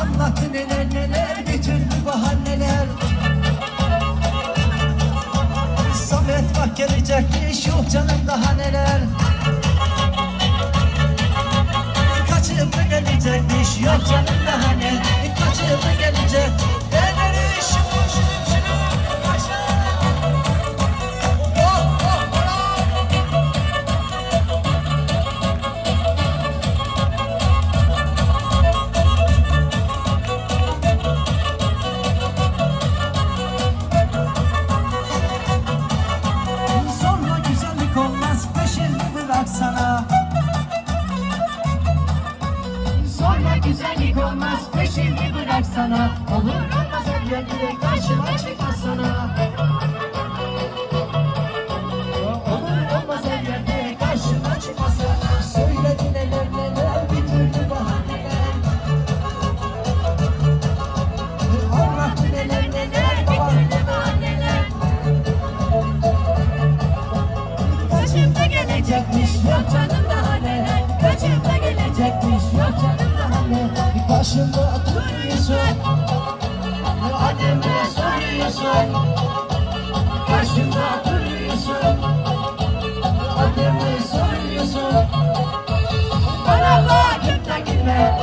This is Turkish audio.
Anlattı neler neler türlü bahaneler. Samet bak gelecekmiş yok canım daha neler? Kaçıp da gelecekmiş yok canım daha ne? Kaçıp da gelecek güzellik olmaz. Peşini bıraksana Olur olmaz elbette karşıma çıkmasana Olur olmaz elbette karşıma çıkmasana Söyledi neler neler bir türlü bahaneler Anlattı neler neler Bitirdi bahaneler Kaçıp gelecekmiş yok canım daha neler. Kaçıp da gelecekmiş yok canım anne başımda duruyorsun Ne anneme soruyorsun. Başımda duruyorsun Ne anneme soruyorsun. Bana vakit de gitme.